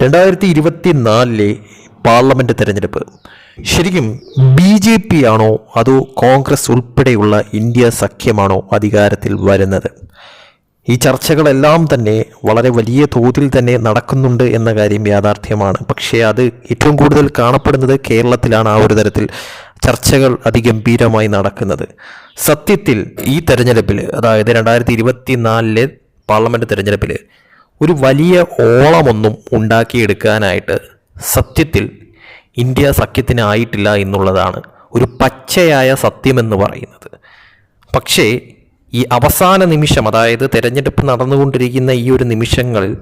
രണ്ടായിരത്തി ഇരുപത്തി നാലിലെ പാർലമെന്റ് തെരഞ്ഞെടുപ്പ്. ശരിക്കും ബി ജെ പി ആണോ അതോ കോൺഗ്രസ് ഉൾപ്പെടെയുള്ള ഇന്ത്യ സഖ്യമാണോ അധികാരത്തിൽ വരുന്നത്? ഈ ചർച്ചകളെല്ലാം തന്നെ വളരെ വലിയ തോതിൽ തന്നെ നടക്കുന്നുണ്ട് എന്ന കാര്യം യാഥാർത്ഥ്യമാണ്. പക്ഷേ അത് ഏറ്റവും കൂടുതൽ കാണപ്പെടുന്നത് കേരളത്തിലാണ് ആ ഒരു തരത്തിൽ ചർച്ചകൾ അതിഗംഭീരമായി നടക്കുന്നത്. സത്യത്തിൽ ഈ തെരഞ്ഞെടുപ്പിൽ അതായത് രണ്ടായിരത്തി ഇരുപത്തി നാലിലെ പാർലമെന്റ് തെരഞ്ഞെടുപ്പിൽ ഒരു വലിയ ഓളമൊന്നും ഉണ്ടാക്കിയെടുക്കാനായിട്ട് സത്യത്തിൽ ഇന്ത്യ സഖ്യത്തിനായിട്ടില്ല എന്നുള്ളതാണ് ഒരു പച്ചയായ സത്യമെന്ന് പറയുന്നത്. പക്ഷേ ഈ അവസാന നിമിഷം അതായത് തെരഞ്ഞെടുപ്പ് നടന്നുകൊണ്ടിരിക്കുന്ന ഈ ഒരു നിമിഷങ്ങളിൽ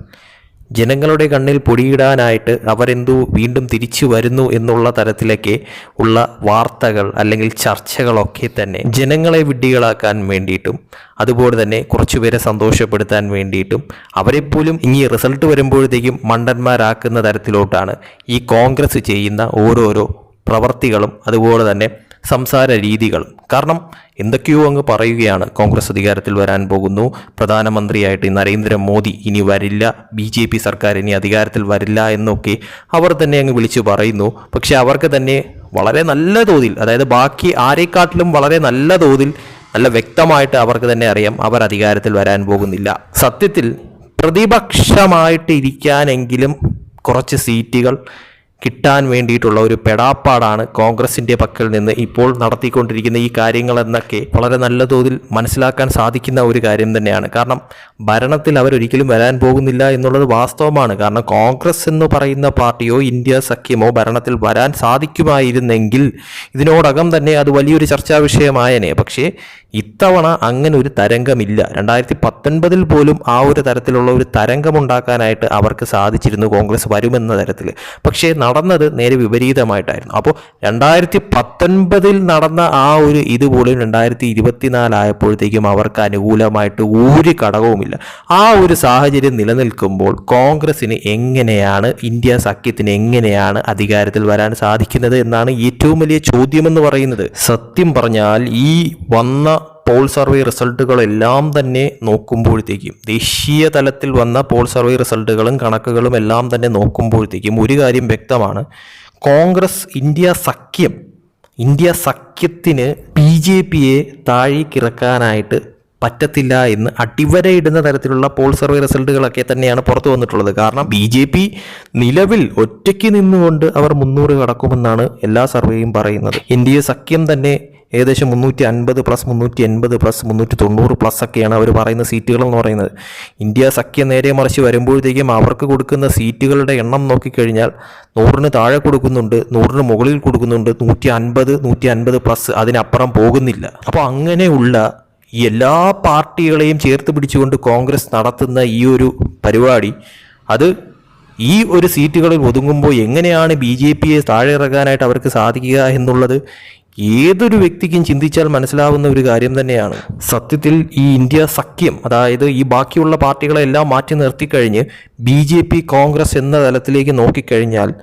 ജനങ്ങളുടെ കണ്ണിൽ പൊടിയിടാനായിട്ട് അവരെന്തോ വീണ്ടും തിരിച്ചു വരുന്നു എന്നുള്ള തരത്തിലൊക്കെ ഉള്ള വാർത്തകൾ അല്ലെങ്കിൽ ചർച്ചകളൊക്കെ തന്നെ ജനങ്ങളെ വിഡ്ഢികളാക്കാൻ വേണ്ടിയിട്ടും അതുപോലെ തന്നെ കുറച്ചുപേരെ സന്തോഷപ്പെടുത്താൻ വേണ്ടിയിട്ടും അവരെപ്പോലും ഇനി റിസൾട്ട് വരുമ്പോഴത്തേക്കും മണ്ടന്മാരാക്കുന്ന തരത്തിലോട്ടാണ് ഈ കോൺഗ്രസ് ചെയ്യുന്ന ഓരോരോ പ്രവർത്തികളും. അതുപോലെ തന്നെ സംസാര രീതികളും കാരണം എന്തൊക്കെയോ അങ്ങ് പറയുകയാണ്. കോൺഗ്രസ് അധികാരത്തിൽ വരാൻ പോകുന്നു. പ്രധാനമന്ത്രിയായിട്ട് നരേന്ദ്രമോദി ഇനി വരില്ല. ബി ജെ പി സർക്കാർ ഇനി അധികാരത്തിൽ വരില്ല എന്നൊക്കെ അവർ തന്നെ അങ്ങ് വിളിച്ചു പറയുന്നു. പക്ഷേ അവർക്ക് തന്നെ വളരെ നല്ല തോതിൽ അതായത് ബാക്കി ആരെക്കാട്ടിലും വളരെ നല്ല തോതിൽ നല്ല വ്യക്തമായിട്ട് അവർക്ക് തന്നെ അറിയാം അവർ അധികാരത്തിൽ വരാൻ പോകുന്നില്ല. സത്യത്തിൽ പ്രതിപക്ഷമായിട്ട് ഇരിക്കാനെങ്കിലും കുറച്ച് സീറ്റുകൾ കിട്ടാൻ വേണ്ടിയിട്ടുള്ള ഒരു പെടാപ്പാടാണ് കോൺഗ്രസിന്റെ പക്കൽ നിന്ന് ഇപ്പോൾ നടത്തിക്കൊണ്ടിരിക്കുന്ന ഈ കാര്യങ്ങളെന്നൊക്കെ വളരെ നല്ല തോതിൽ മനസ്സിലാക്കാൻ സാധിക്കുന്ന ഒരു കാര്യം തന്നെയാണ്. കാരണം ഭരണത്തിൽ അവരൊരിക്കലും വരാൻ പോകുന്നില്ല എന്നുള്ളത് വാസ്തവമാണ്. കാരണം കോൺഗ്രസ് എന്ന് പറയുന്ന പാർട്ടിയോ ഇന്ത്യ സഖ്യമോ ഭരണത്തിൽ വരാൻ സാധിക്കുമായിരുന്നെങ്കിൽ ഇതിനോടകം തന്നെ അത് വലിയൊരു ചർച്ചാ വിഷയമായനെ. പക്ഷേ ഇത്തവണ അങ്ങനെ ഒരു തരംഗമില്ല. രണ്ടായിരത്തി പത്തൊൻപതിൽ പോലും ആ ഒരു തരത്തിലുള്ള ഒരു തരംഗമുണ്ടാക്കാനായിട്ട് അവർക്ക് സാധിച്ചിരുന്നു കോൺഗ്രസ് വരുമെന്ന തരത്തിൽ. പക്ഷേ നടന്നത് നേരെ വിപരീതമായിട്ടായിരുന്നു. അപ്പോൾ രണ്ടായിരത്തി പത്തൊൻപതിൽ നടന്ന ആ ഒരു ഇതുപോലും രണ്ടായിരത്തി ഇരുപത്തിനാലായപ്പോഴത്തേക്കും അവർക്ക് അനുകൂലമായിട്ട് ഒരു ഘടകവുമില്ല. ആ ഒരു സാഹചര്യം നിലനിൽക്കുമ്പോൾ കോൺഗ്രസിന് എങ്ങനെയാണ് ഇന്ത്യ സഖ്യത്തിന് എങ്ങനെയാണ് അധികാരത്തിൽ വരാൻ സാധിക്കുന്നത് എന്നാണ് ഏറ്റവും വലിയ ചോദ്യമെന്ന് പറയുന്നത്. സത്യം പറഞ്ഞാൽ ഈ വന്ന പോൾ സർവേ റിസൾട്ടുകളെല്ലാം തന്നെ നോക്കുമ്പോഴത്തേക്കും ദേശീയ തലത്തിൽ വന്ന പോൾ സർവേ റിസൾട്ടുകളും കണക്കുകളും എല്ലാം തന്നെ നോക്കുമ്പോഴത്തേക്കും ഒരു കാര്യം വ്യക്തമാണ്. കോൺഗ്രസ് ഇന്ത്യ സഖ്യം ഇന്ത്യ സഖ്യത്തിന് ബി ജെ പിയെ താഴേക്കിറക്കാനായിട്ട് പറ്റത്തില്ല എന്ന് അടിവരയിടുന്ന തരത്തിലുള്ള പോൾ സർവേ റിസൾട്ടുകളൊക്കെ തന്നെയാണ് പുറത്തു വന്നിട്ടുള്ളത്. കാരണം ബി ജെ പി നിലവിൽ ഒറ്റയ്ക്ക് നിന്നുകൊണ്ട് അവർ മുന്നൂറ് കടക്കുമെന്നാണ് എല്ലാ സർവേയും പറയുന്നത്. ഇന്ത്യ സഖ്യം തന്നെ ഏകദേശം മുന്നൂറ്റി അൻപത് പ്ലസ് മുന്നൂറ്റി എൺപത് പ്ലസ് മുന്നൂറ്റി തൊണ്ണൂറ് പ്ലസ് ഒക്കെയാണ് അവർ പറയുന്ന സീറ്റുകളെന്ന് പറയുന്നത്. ഇന്ത്യ സഖ്യം നേരെ മറിച്ച് വരുമ്പോഴത്തേക്കും അവർക്ക് കൊടുക്കുന്ന സീറ്റുകളുടെ എണ്ണം നോക്കിക്കഴിഞ്ഞാൽ നൂറിന് താഴെ കൊടുക്കുന്നുണ്ട് നൂറിന് മുകളിൽ കൊടുക്കുന്നുണ്ട് നൂറ്റി അൻപത് നൂറ്റി അൻപത് പ്ലസ് അതിനപ്പുറം പോകുന്നില്ല. അപ്പോൾ അങ്ങനെയുള്ള എല്ലാ പാർട്ടികളെയും ചേർത്ത് പിടിച്ചുകൊണ്ട് കോൺഗ്രസ് നടത്തുന്ന ഈ ഒരു പരിപാടി അത് ഈ ഒരു സീറ്റുകളിൽ ഒതുങ്ങുമ്പോൾ എങ്ങനെയാണ് ബി ജെ പിയെ താഴെ ഇറക്കാനായിട്ട് അവർക്ക് സാധിക്കുക എന്നുള്ളത് ഏതൊരു വ്യക്തിക്കും ചിന്തിച്ചാൽ മനസ്സിലാവുന്ന ഒരു കാര്യം തന്നെയാണ്. സത്യത്തിൽ ഈ ഇന്ത്യ സഖ്യം അതായത് ഈ ബാക്കിയുള്ള പാർട്ടികളെല്ലാം മാറ്റി നിർത്തിക്കഴിഞ്ഞ് ബി ജെ പി കോൺഗ്രസ് എന്ന തലത്തിലേക്ക് നോക്കിക്കഴിഞ്ഞാൽ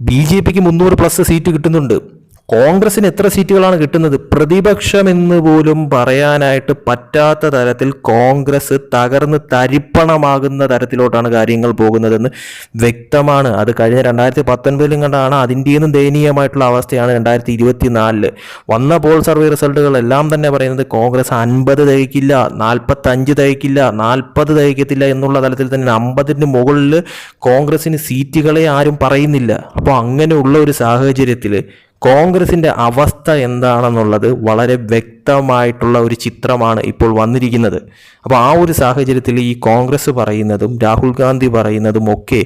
ബി ജെ പിക്ക് മുന്നൂറ് പ്ലസ് സീറ്റ് കിട്ടുന്നുണ്ട്. കോൺഗ്രസിന് എത്ര സീറ്റുകളാണ് കിട്ടുന്നത്? പ്രതിപക്ഷം എന്ന് പോലും പറയാനായിട്ട് പറ്റാത്ത തരത്തിൽ കോൺഗ്രസ് തകർന്ന് തരിപ്പണമാകുന്ന തരത്തിലോട്ടാണ് കാര്യങ്ങൾ പോകുന്നതെന്ന് വ്യക്തമാണ്. അത് കഴിഞ്ഞ രണ്ടായിരത്തി പത്തൊൻപതിലും കണ്ടാണ് അതിന്റെയൊന്നും ദയനീയമായിട്ടുള്ള അവസ്ഥയാണ് രണ്ടായിരത്തി ഇരുപത്തി നാലിൽ വന്ന പോൾ സർവേ റിസൾട്ടുകൾ എല്ലാം തന്നെ പറയുന്നത് കോൺഗ്രസ് അൻപത് തികയ്ക്കില്ല നാൽപ്പത്തഞ്ച് തികയ്ക്കില്ല നാൽപ്പത് തികയ്ക്കത്തില്ല എന്നുള്ള തലത്തിൽ തന്നെ അമ്പതിന് മുകളിൽ കോൺഗ്രസിന് സീറ്റുകളെ ആരും പറയുന്നില്ല. അപ്പോൾ അങ്ങനെയുള്ള ഒരു സാഹചര്യത്തിൽ കോൺഗ്രസിന്റെ അവസ്ഥ എന്താണെന്നുള്ളത് വളരെ വ്യക്തമായിട്ടുള്ള ഒരു ചിത്രമാണ് ഇപ്പോൾ വന്നിരിക്കുന്നത്. അപ്പോൾ ആ ഒരു സാഹചര്യത്തിൽ ഈ കോൺഗ്രസ് പറയുന്നതും രാഹുൽ ഗാന്ധി പറയുന്നതും ഒക്കെ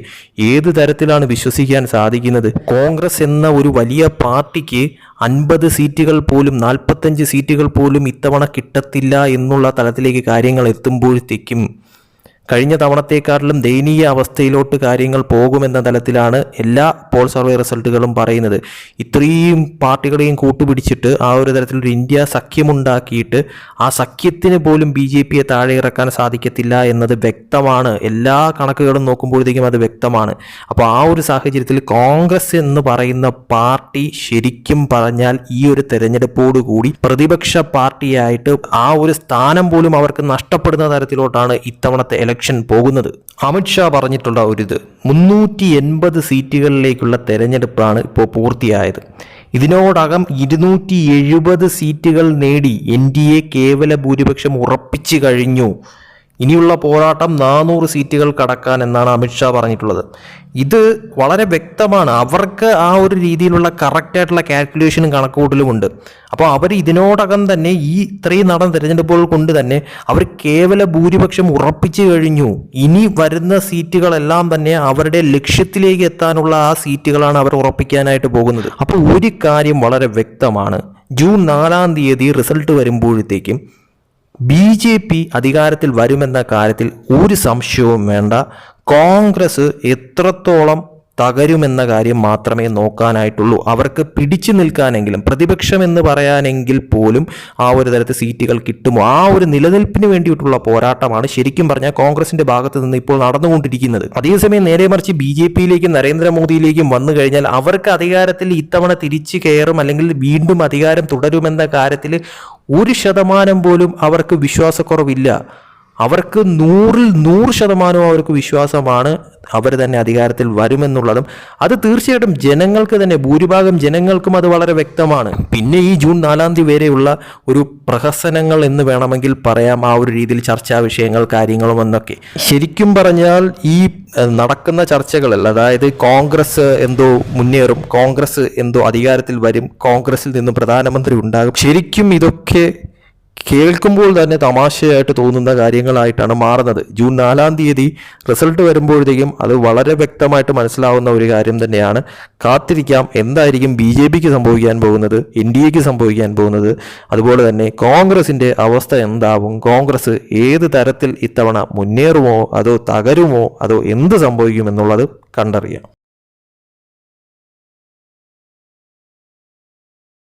ഏത് തരത്തിലാണ് വിശ്വസിക്കാൻ സാധിക്കുന്നത്? കോൺഗ്രസ് എന്ന ഒരു വലിയ പാർട്ടിക്ക് അൻപത് സീറ്റുകൾ പോലും നാൽപ്പത്തഞ്ച് സീറ്റുകൾ പോലും ഇത്തവണ കിട്ടത്തില്ല എന്നുള്ള തലത്തിലേക്ക് കാര്യങ്ങൾ എത്തുമ്പോഴത്തേക്കും കഴിഞ്ഞ തവണത്തേക്കാട്ടിലും ദയനീയ അവസ്ഥയിലോട്ട് കാര്യങ്ങൾ പോകുമെന്ന തലത്തിലാണ് എല്ലാ പോൾ സർവേ റിസൾട്ടുകളും പറയുന്നത്. ഇത്രയും പാർട്ടികളെയും കൂട്ടുപിടിച്ചിട്ട് ആ ഒരു തരത്തിലൊരു ഇന്ത്യ സഖ്യമുണ്ടാക്കിയിട്ട് ആ സഖ്യത്തിന് പോലും ബി ജെ പിയെ താഴെ ഇറക്കാൻ സാധിക്കത്തില്ല എന്നത് വ്യക്തമാണ്. എല്ലാ കണക്കുകളും നോക്കുമ്പോഴത്തേക്കും അത് വ്യക്തമാണ്. അപ്പോൾ ആ ഒരു സാഹചര്യത്തിൽ കോൺഗ്രസ് എന്ന് പറയുന്ന പാർട്ടി ശരിക്കും പറഞ്ഞാൽ ഈ ഒരു തെരഞ്ഞെടുപ്പോടുകൂടി പ്രതിപക്ഷ പാർട്ടിയായിട്ട് ആ ഒരു സ്ഥാനം പോലും അവർക്ക് നഷ്ടപ്പെടുന്ന തരത്തിലോട്ടാണ് ഇത്തവണത്തെ ഇലക്ഷൻ ഇലക്ഷൻ പോകുന്നത്. അമിത്ഷാ പറഞ്ഞിട്ടുള്ള ഒരിത് മുന്നൂറ്റി എൺപത് സീറ്റുകളിലേക്കുള്ള തെരഞ്ഞെടുപ്പാണ് ഇപ്പോൾ പൂർത്തിയായത്. ഇതിനോടകം ഇരുന്നൂറ്റി എഴുപത് സീറ്റുകൾ നേടി എൻ ഡി എ കേവല ഭൂരിപക്ഷം ഉറപ്പിച്ചു കഴിഞ്ഞു. ഇനിയുള്ള പോരാട്ടം നാനൂറ് സീറ്റുകൾ കടക്കാൻ എന്നാണ് അമിത്ഷാ പറഞ്ഞിട്ടുള്ളത്. ഇത് വളരെ വ്യക്തമാണ്. അവർക്ക് ആ ഒരു രീതിയിലുള്ള കറക്റ്റായിട്ടുള്ള കാൽക്കുലേഷനും കണക്കുകൂട്ടലും ഉണ്ട്. അപ്പോൾ അവർ ഇതിനോടകം തന്നെ ഈ ഇത്രയും നടന്ന തിരഞ്ഞെടുപ്പുകൾ കൊണ്ട് തന്നെ അവർ കേവല ഭൂരിപക്ഷം ഉറപ്പിച്ചു കഴിഞ്ഞു. ഇനി വരുന്ന സീറ്റുകളെല്ലാം തന്നെ അവരുടെ ലക്ഷ്യത്തിലേക്ക് എത്താനുള്ള ആ സീറ്റുകളാണ് അവർ ഉറപ്പിക്കാനായിട്ട് പോകുന്നത്. അപ്പോൾ ഒരു കാര്യം വളരെ വ്യക്തമാണ്. ജൂൺ നാലാം തീയതി റിസൾട്ട് വരുമ്പോഴത്തേക്കും ബി ജെ പി അധികാരത്തിൽ വരുമെന്ന കാര്യത്തിൽ ഒരു സംശയവും വേണ്ട. കോൺഗ്രസ് എത്രത്തോളം തകരുമെന്ന കാര്യം മാത്രമേ നോക്കാനായിട്ടുള്ളൂ. അവർക്ക് പിടിച്ചു നിൽക്കാനെങ്കിലും പ്രതിപക്ഷം എന്ന് പറയാനെങ്കിൽ പോലും ആ ഒരു തരത്തിൽ സീറ്റുകൾ കിട്ടുമോ? ആ ഒരു നിലനിൽപ്പിന് വേണ്ടിയിട്ടുള്ള പോരാട്ടമാണ് ശരിക്കും പറഞ്ഞാൽ കോൺഗ്രസിന്റെ ഭാഗത്ത് നിന്ന് ഇപ്പോൾ നടന്നുകൊണ്ടിരിക്കുന്നത്. അതേസമയം നേരെ മറിച്ച് ബി ജെ പിയിലേക്കും നരേന്ദ്രമോദിയിലേക്കും വന്നു കഴിഞ്ഞാൽ അവർക്ക് അധികാരത്തിൽ ഇത്തവണ തിരിച്ചു കയറും അല്ലെങ്കിൽ വീണ്ടും അധികാരം തുടരുമെന്ന കാര്യത്തിൽ ഒരു ശതമാനം പോലും അവർക്ക് വിശ്വാസക്കുറവില്ല. അവർക്ക് നൂറിൽ നൂറ് ശതമാനവും അവർക്ക് വിശ്വാസമാണ് അവർ തന്നെ അധികാരത്തിൽ വരുമെന്നുള്ളതും അത് തീർച്ചയായിട്ടും ജനങ്ങൾക്ക് തന്നെ ഭൂരിഭാഗം ജനങ്ങൾക്കും അത് വളരെ വ്യക്തമാണ്. പിന്നെ ഈ ജൂൺ നാലാം തീയതി വരെയുള്ള ഒരു പ്രഹസനങ്ങൾ എന്ന് വേണമെങ്കിൽ പറയാം ആ ഒരു രീതിയിൽ ചർച്ചാ വിഷയങ്ങൾ കാര്യങ്ങളും എന്നൊക്കെ. ശരിക്കും പറഞ്ഞാൽ ഈ നടക്കുന്ന ചർച്ചകളിൽ അതായത് കോൺഗ്രസ് എന്തോ മുന്നേറും കോൺഗ്രസ് എന്തോ അധികാരത്തിൽ വരും കോൺഗ്രസിൽ നിന്നും പ്രധാനമന്ത്രി ഉണ്ടാകും ശരിക്കും ഇതൊക്കെ കേൾക്കുമ്പോൾ തന്നെ തമാശയായിട്ട് തോന്നുന്ന കാര്യങ്ങളായിട്ടാണ് മാറുന്നത്. ജൂൺ നാലാം തീയതി റിസൾട്ട് വരുമ്പോഴത്തേക്കും അത് വളരെ വ്യക്തമായിട്ട് മനസ്സിലാവുന്ന ഒരു കാര്യം തന്നെയാണ്. കാത്തിരിക്കാം. എന്തായിരിക്കും ബി ജെ പിക്ക് സംഭവിക്കാൻ പോകുന്നത് എൻ ഡി എക്ക് സംഭവിക്കാൻ പോകുന്നത്? അതുപോലെ തന്നെ കോൺഗ്രസിന്റെ അവസ്ഥ എന്താവും? കോൺഗ്രസ് ഏത് തരത്തിൽ ഇത്തവണ മുന്നേറുമോ അതോ തകരുമോ അതോ എന്ത് സംഭവിക്കുമെന്നുള്ളത് കണ്ടറിയാം.